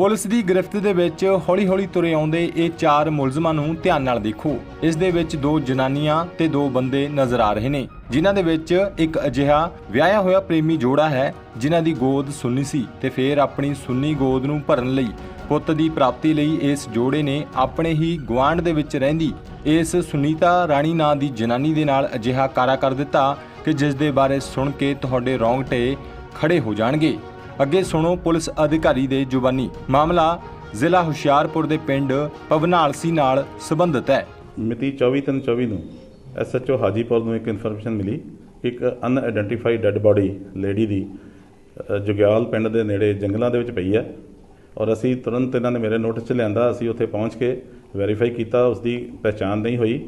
Police ਦੀ ਗ੍ਰਿਫਤ ਦੇ ਵਿੱਚ ਹੌਲੀ-ਹੌਲੀ ਤੁਰੇ ਆਉਂਦੇ ਇਹ ਚਾਰ ਮੁਲਜ਼ਮਾਂ ਨੂੰ ਧਿਆਨ ਨਾਲ ਦੇਖੋ। ਇਸ ਦੇ ਵਿੱਚ ਦੋ ਜਨਾਨੀਆਂ ਤੇ ਦੋ ਬੰਦੇ ਨਜ਼ਰ ਆ ਰਹੇ ਨੇ, ਜਿਨ੍ਹਾਂ ਦੇ ਵਿੱਚ ਇੱਕ ਅਜਿਹਾ ਵਿਆਹਿਆ ਹੋਇਆ ਪ੍ਰੇਮੀ ਜੋੜਾ ਹੈ, ਜਿਨ੍ਹਾਂ ਦੀ ਗੋਦ ਸੁੰਨੀ ਸੀ ਤੇ ਫਿਰ ਆਪਣੀ ਸੁੰਨੀ ਗੋਦ ਨੂੰ ਭਰਨ ਲਈ ਪੁੱਤ ਦੀ ਪ੍ਰਾਪਤੀ ਲਈ ਇਸ ਜੋੜੇ ਨੇ ਆਪਣੇ ਹੀ ਗੁਆਂਢ ਦੇ ਵਿੱਚ ਰਹਿੰਦੀ ਇਸ ਸੁਨੀਤਾ ਰਾਣੀ ਨਾਂ ਦੀ ਜਨਾਨੀ ਦੇ ਨਾਲ ਅਜਿਹਾ ਕਾਰਾ ਕਰ ਦਿੱਤਾ ਕਿ ਜਿਸ ਦੇ ਬਾਰੇ ਸੁਣ ਕੇ ਤੁਹਾਡੇ ਰੌਂਗਟੇ ਖੜੇ ਹੋ ਜਾਣਗੇ। ਅੱਗੇ ਸੁਣੋ ਪੁਲਿਸ ਅਧਿਕਾਰੀ ਦੇ ਜ਼ੁਬਾਨੀ। ਮਾਮਲਾ ਜ਼ਿਲ੍ਹਾ ਹੁਸ਼ਿਆਰਪੁਰ ਦੇ ਪਿੰਡ ਪਵਨਾਲਸੀ ਨਾਲ ਸੰਬੰਧਿਤ ਹੈ। ਮਿਤੀ 24/3/24 ਨੂੰ ਐਸਐਚਓ ਹਾਜੀਪੁਰ ਨੂੰ ਇੱਕ ਇਨਫੋਰਮੇਸ਼ਨ ਮਿਲੀ ਇੱਕ ਅਨਆਇਡੈਂਟੀਫਾਈਡ ਡੈੱਡ ਬਾਡੀ ਲੇਡੀ ਦੀ ਜੁਗਿਆਲ ਪਿੰਡ ਦੇ ਨੇੜੇ ਜੰਗਲਾਂ ਦੇ ਵਿੱਚ ਪਈ ਹੈ ਔਰ ਅਸੀਂ ਤੁਰੰਤ ਇਹਨਾਂ ਨੇ ਮੇਰੇ ਨੋਟਿਸ 'ਚ ਲਿਆਂਦਾ, ਅਸੀਂ ਉੱਥੇ ਪਹੁੰਚ ਕੇ ਵੈਰੀਫਾਈ ਕੀਤਾ ਉਸ ਦੀ ਪਛਾਣ ਨਹੀਂ ਹੋਈ।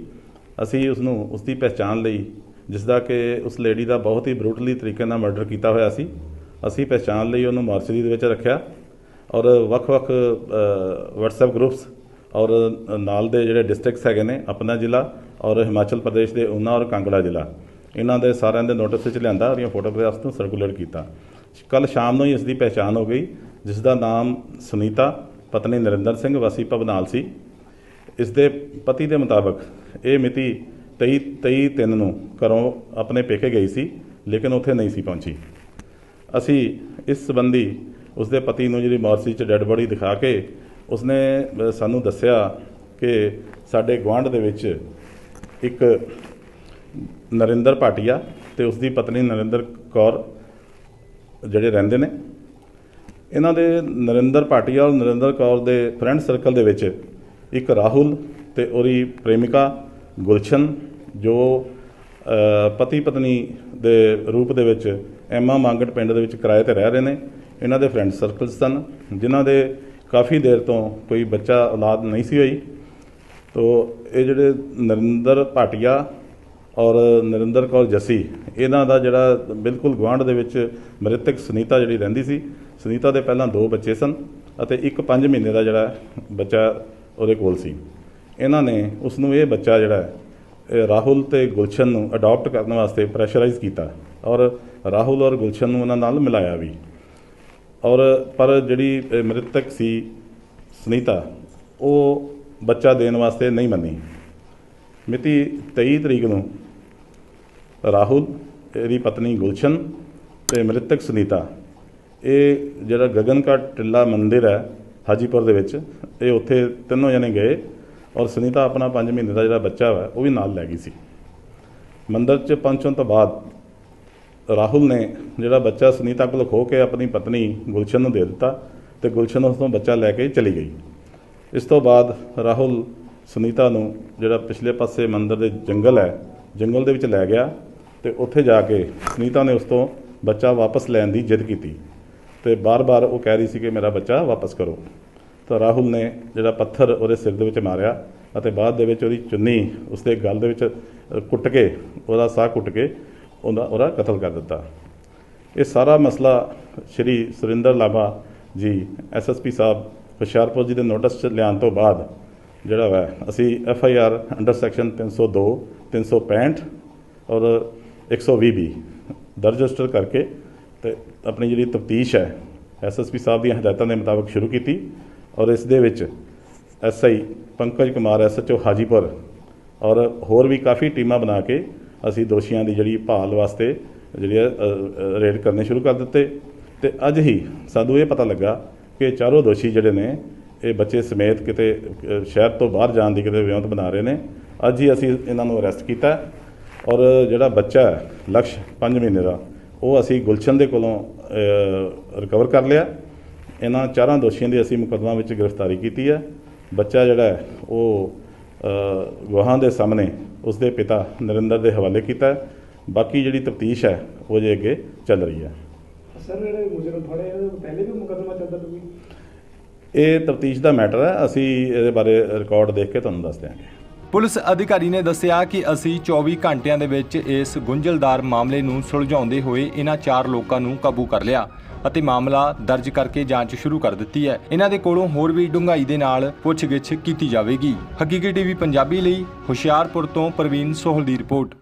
ਅਸੀਂ ਉਸ ਨੂੰ ਉਸ ਦੀ ਪਛਾਣ ਲਈ, ਜਿਸ ਦਾ ਕਿ ਉਸ ਲੇਡੀ ਦਾ ਬਹੁਤ ਹੀ ਬਰੂਟਲੀ ਤਰੀਕੇ ਨਾਲ ਮਰਡਰ ਕੀਤਾ ਹੋਇਆ ਸੀ ਅਸੀਂ ਪਛਾਣ ਲਈ ਉਹਨੂੰ ਮਾਰਚਰੀ ਦੇ ਵਿੱਚ ਰੱਖਿਆ ਔਰ ਵੱਖ-ਵੱਖ WhatsApp ਗਰੁੱਪਸ ਔਰ ਨਾਲ ਦੇ ਜਿਹੜੇ ਡਿਸਟ੍ਰਿਕਟਸ ਹੈਗੇ ਨੇ ਆਪਣਾ ਜ਼ਿਲ੍ਹਾ ਔਰ ਹਿਮਾਚਲ ਪ੍ਰਦੇਸ਼ ਦੇ ਉਨਾ ਔਰ ਕਾਂਗੜਾ ਜ਼ਿਲ੍ਹਾ। ਇਹਨਾਂ ਦੇ ਸਾਰਿਆਂ ਦੇ ਨੋਟਿਸ ਵਿੱਚ ਲਿਆਂਦਾ ਔਰ ਇਹ ਫੋਟੋਗ੍ਰਾਫਸ ਨੂੰ ਸਰਕੂਲੇਟ ਕੀਤਾ। ਕੱਲ ਸ਼ਾਮ ਨੂੰ ਹੀ ਇਸ ਦੀ ਪਛਾਣ ਹੋ ਗਈ ਜਿਸ ਦਾ ਨਾਮ ਸੁਨੀਤਾ, ਪਤਨੀ ਨਰਿੰਦਰ ਸਿੰਘ, ਵਾਸੀ ਭਵਨਾਲ ਸੀ। ਇਸ ਦੇ ਪਤੀ ਦੇ ਮੁਤਾਬਕ ਇਹ ਮਿਤੀ 23 23 ਤਿੰਨ ਨੂੰ ਘਰੋਂ ਆਪਣੇ ਪੇਕੇ ਗਈ ਸੀ, ਲੇਕਿਨ ਉੱਥੇ ਨਹੀਂ ਸੀ ਪਹੁੰਚੀ। ਅਸੀਂ ਇਸ ਸੰਬੰਧੀ ਉਸਦੇ ਪਤੀ ਨੂੰ ਜਿਹੜੀ ਮੋਰਚੀ 'ਚ ਡੈੱਡ ਬੋਡੀ ਦਿਖਾ ਕੇ ਉਸਨੇ ਸਾਨੂੰ ਦੱਸਿਆ ਕਿ ਸਾਡੇ ਗੁਆਂਢ ਦੇ ਵਿੱਚ ਇੱਕ ਨਰਿੰਦਰ ਭਾਟੀਆ ਤੇ ਉਸਦੀ ਪਤਨੀ ਨਰਿੰਦਰ ਕੌਰ ਜਿਹੜੇ ਰਹਿੰਦੇ ਨੇ। ਇਹਨਾਂ ਦੇ ਨਰਿੰਦਰ ਭਾਟੀਆ ਔਰ ਨਰਿੰਦਰ ਕੌਰ ਦੇ ਫਰੈਂਡ ਸਰਕਲ ਦੇ ਵਿੱਚ ਇੱਕ ਰਾਹੁਲ ਤੇ ਉਹਦੀ ਪ੍ਰੇਮਿਕਾ ਗੁਲਸ਼ਨ ਜੋ ਪਤੀ ਪਤਨੀ ਦੇ ਰੂਪ ਦੇ ਵਿੱਚ ਐਮਾ ਮੰਗਟ ਪਿੰਡ ਦੇ ਵਿੱਚ ਕਿਰਾਏ ਤੇ ਰਹਿ ਰਹੇ ਨੇ। ਇਹਨਾਂ ਦੇ ਫਰੈਂਡ ਸਰਕਲ ਸਨ, ਜਿਨ੍ਹਾਂ ਦੇ ਕਾਫੀ ਦੇਰ ਤੋਂ ਕੋਈ ਬੱਚਾ, ਔਲਾਦ ਨਹੀਂ ਸੀ ਹੋਈ। ਤੋ ਇਹ ਜਿਹੜੇ ਨਰਿੰਦਰ ਭਾਟੀਆ ਔਰ ਨਰਿੰਦਰ ਕੌਰ ਜੱਸੀ, ਇਹਨਾਂ ਦਾ ਜਿਹੜਾ ਬਿਲਕੁਲ ਗੁਆਂਢ ਦੇ ਵਿੱਚ ਮ੍ਰਿਤਕ ਸੁਨੀਤਾ ਜਿਹੜੀ ਰਹਿੰਦੀ ਸੀ, ਸੁਨੀਤਾ ਦੇ ਪਹਿਲਾਂ ਦੋ ਬੱਚੇ ਸਨ ਅਤੇ ਇੱਕ 5 ਮਹੀਨੇ ਦਾ ਜਿਹੜਾ ਬੱਚਾ ਉਹਦੇ ਕੋਲ ਸੀ। ਇਹਨਾਂ ਨੇ ਉਸ ਨੂੰ ਇਹ ਬੱਚਾ ਜਿਹੜਾ ਰਾਹੁਲ ਤੇ ਗੁਲਸ਼ਨ ਨੂੰ ਅਡਾਪਟ ਕਰਨ ਵਾਸਤੇ ਪ੍ਰੈਸ਼ਰਾਈਜ਼ ਕੀਤਾ। ਔਰ ਰਾਹੁਲ ਔਰ ਗੁਲਸ਼ਨ ਨੂੰ ਉਹਨਾਂ ਨਾਲ ਮਿਲਾਇਆ ਵੀ। ਔਰ ਪਰ ਜਿਹੜੀ ਮ੍ਰਿਤਕ ਸੀ ਸੁਨੀਤਾ, ਉਹ ਬੱਚਾ ਦੇਣ ਵਾਸਤੇ ਨਹੀਂ ਮੰਨੀ। ਮਿਤੀ 23 ਤਰੀਕ ਨੂੰ ਰਾਹੁਲ, ਇਹਦੀ ਪਤਨੀ ਗੁਲਸ਼ਨ ਤੇ ਮ੍ਰਿਤਕ ਸੁਨੀਤਾ, ਇਹ ਜਿਹੜਾ ਗਗਨਕਟ ਟਿੱਲਾ ਮੰਦਿਰ ਹੈ ਹਾਜੀਪੁਰ ਦੇ ਵਿੱਚ, ਇਹ ਉੱਥੇ ਤਿੰਨੋਂ ਜਣੇ ਗਏ ਔਰ ਸੁਨੀਤਾ ਆਪਣਾ 5 ਮਹੀਨੇ ਦਾ ਜਿਹੜਾ ਬੱਚਾ ਵਾ, ਉਹ ਵੀ ਨਾਲ ਲੈ ਗਈ ਸੀ। ਮੰਦਿਰ 'ਚ ਪਹੁੰਚਣ ਤੋਂ ਬਾਅਦ ਰਾਹੁਲ ਨੇ ਜਿਹੜਾ ਬੱਚਾ ਸੁਨੀਤਾ ਕੋਲ ਖੋ ਕੇ ਆਪਣੀ ਪਤਨੀ ਗੁਲਸ਼ਨ ਨੂੰ ਦੇ ਦਿੱਤਾ ਤੇ ਗੁਲਸ਼ਨ ਉਸ ਤੋਂ ਬੱਚਾ ਲੈ ਕੇ ਚਲੀ ਗਈ। ਇਸ ਤੋਂ ਬਾਅਦ ਰਾਹੁਲ ਸੁਨੀਤਾ ਨੂੰ ਜਿਹੜਾ ਪਿਛਲੇ ਪਾਸੇ ਮੰਦਰ ਦੇ ਜੰਗਲ ਹੈ, ਜੰਗਲ ਦੇ ਵਿੱਚ ਲੈ ਗਿਆ ਤੇ ਉੱਥੇ ਜਾ ਕੇ ਸੁਨੀਤਾ ਨੇ ਉਸ ਤੋਂ ਬੱਚਾ ਵਾਪਸ ਲੈਣ ਦੀ ਜਿੱਦ ਕੀਤੀ ਤੇ ਬਾਰ-ਬਾਰ ਉਹ ਕਹਿ ਰਹੀ ਸੀ ਕਿ ਮੇਰਾ ਬੱਚਾ ਵਾਪਸ ਕਰੋ। ਤਾਂ ਰਾਹੁਲ ਨੇ ਜਿਹੜਾ ਪੱਥਰ ਉਹਦੇ ਸਿਰ ਦੇ ਵਿੱਚ ਮਾਰਿਆ ਅਤੇ ਬਾਅਦ ਦੇ ਵਿੱਚ ਉਹਦੀ ਚੁੰਨੀ ਉਸਦੇ ਗਲ ਦੇ ਵਿੱਚ ਕੁੱਟ ਕੇ, ਉਹਦਾ ਸਾਹ ਕੁੱਟ ਕੇ ਉਹਦਾ ਉਹਦਾ ਕਤਲ ਕਰ ਦਿੱਤਾ। ਇਹ ਸਾਰਾ ਮਸਲਾ ਸ਼੍ਰੀ ਸੁਰਿੰਦਰ ਲਾਭਾ ਜੀ ਐਸਐਸਪੀ ਸਾਹਿਬ, ਹੁਸ਼ਿਆਰਪੁਰ ਜੀ ਦੇ ਨੋਟਿਸ 'ਚ ਲਿਆਉਣ ਤੋਂ ਬਾਅਦ ਜਿਹੜਾ ਵਾ, ਅਸੀਂ F I R under section 302 365 ਔਰ 120 ਵੀ ਦਰਜ ਰਜਿਸਟਰ ਕਰਕੇ ਤੇ ਆਪਣੀ ਜਿਹੜੀ ਤਫਤੀਸ਼ ਹੈ ਐਸਐਸਪੀ ਸਾਹਿਬ ਦੀਆਂ ਹਦਾਇਤਾਂ ਦੇ ਮੁਤਾਬਕ ਸ਼ੁਰੂ ਕੀਤੀ ਔਰ ਇਸ ਦੇ ਵਿੱਚ ਐਸਆਈ ਪੰਕਜ ਕੁਮਾਰ ਐਸਐਚਓ ਹਾਜੀਪੁਰ ਔਰ ਹੋਰ ਵੀ ਕਾਫੀ ਟੀਮਾਂ ਬਣਾ ਕੇ ਅਸੀਂ ਦੋਸ਼ੀਆਂ ਦੀ ਜਿਹੜੀ ਭਾਲ ਵਾਸਤੇ ਜਿਹੜੀ ਹੈ, ਰੇਡ ਕਰਨੇ ਸ਼ੁਰੂ ਕਰ ਦਿੱਤੇ। ਤੇ ਅੱਜ ਹੀ ਸਾਨੂੰ ਇਹ ਪਤਾ ਲੱਗਾ ਕਿ ਚਾਰੋਂ ਦੋਸ਼ੀ ਜਿਹੜੇ ਨੇ ਇਹ ਬੱਚੇ ਸਮੇਤ ਕਿਤੇ ਸ਼ਹਿਰ ਤੋਂ ਬਾਹਰ ਜਾਣ ਦੀ ਕਿਤੇ ਵਿਉਂਤ ਬਣਾ ਰਹੇ ਨੇ। ਅੱਜ ਹੀ ਅਸੀਂ ਇਹਨਾਂ ਨੂੰ ਅਰੈਸਟ ਕੀਤਾ ਔਰ ਜਿਹੜਾ ਬੱਚਾ ਹੈ ਲਕਸ਼ 5 ਮਹੀਨੇ ਦਾ ਉਹ ਅਸੀਂ ਗੁਲਸ਼ਨ ਦੇ ਕੋਲੋਂ ਰਿਕਵਰ ਕਰ ਲਿਆ। ਇਹਨਾਂ ਚਾਰਾਂ ਦੋਸ਼ੀਆਂ ਦੀ ਅਸੀਂ ਮੁਕੱਦਮਾ ਵਿੱਚ ਗ੍ਰਿਫਤਾਰੀ ਕੀਤੀ ਹੈ। ਬੱਚਾ ਜਿਹੜਾ ਉਹ ਗਵਾਹਾਂ ਦੇ ਸਾਹਮਣੇ ਉਸਦੇ ਪਿਤਾ ਨਰਿੰਦਰ ਦੇ ਹਵਾਲੇ ਕੀਤਾ ਹੈ। ਬਾਕੀ ਜਿਹੜੀ ਤਫਤੀਸ਼ ਹੈ ਉਹ ਜੇ ਅੱਗੇ ਚੱਲ ਰਹੀ ਹੈ। ਸਰ ਜਿਹੜੇ ਮੁਜਰਮ ਫੜੇ ਆ, ਪਹਿਲੇ ਵੀ ਮੁਕੱਦਮਾ ਚੱਲਦਾ ਕੋਈ ਇਹ ਤਫਤੀਸ਼ ਦਾ ਮੈਟਰ ਹੈ। ਅਸੀਂ ਇਹਦੇ ਬਾਰੇ ਰਿਕਾਰਡ ਦੇਖ ਕੇ ਤੁਹਾਨੂੰ ਦੱਸ ਦਿਆਂਗੇ। ਪੁਲਿਸ ਅਧਿਕਾਰੀ ਨੇ ਦੱਸਿਆ ਕਿ ਅਸੀਂ 24 ਘੰਟਿਆਂ ਦੇ ਵਿੱਚ ਇਸ ਗੁੰਝਲਦਾਰ ਮਾਮਲੇ ਨੂੰ ਸੁਲਝਾਉਂਦੇ ਹੋਏ ਇਹਨਾਂ ਚਾਰ ਲੋਕਾਂ ਨੂੰ ਕਾਬੂ ਕਰ ਲਿਆ। ਅਤੇ ਮਾਮਲਾ ਦਰਜ ਕਰਕੇ ਜਾਂਚ ਸ਼ੁਰੂ ਕਰ ਦਿੱਤੀ ਹੈ। ਇਹਨਾਂ ਦੇ ਕੋਲੋਂ ਹੋਰ ਵੀ ਡੂੰਘਾਈ ਦੇ ਨਾਲ ਪੁੱਛਗਿੱਛ ਕੀਤੀ ਜਾਵੇਗੀ। ਹਕੀਕੀ ਟੀਵੀ ਪੰਜਾਬੀ ਲਈ ਹੁਸ਼ਿਆਰਪੁਰ ਤੋਂ ਪ੍ਰਵੀਨ ਸੋਹਲ ਦੀ ਰਿਪੋਰਟ।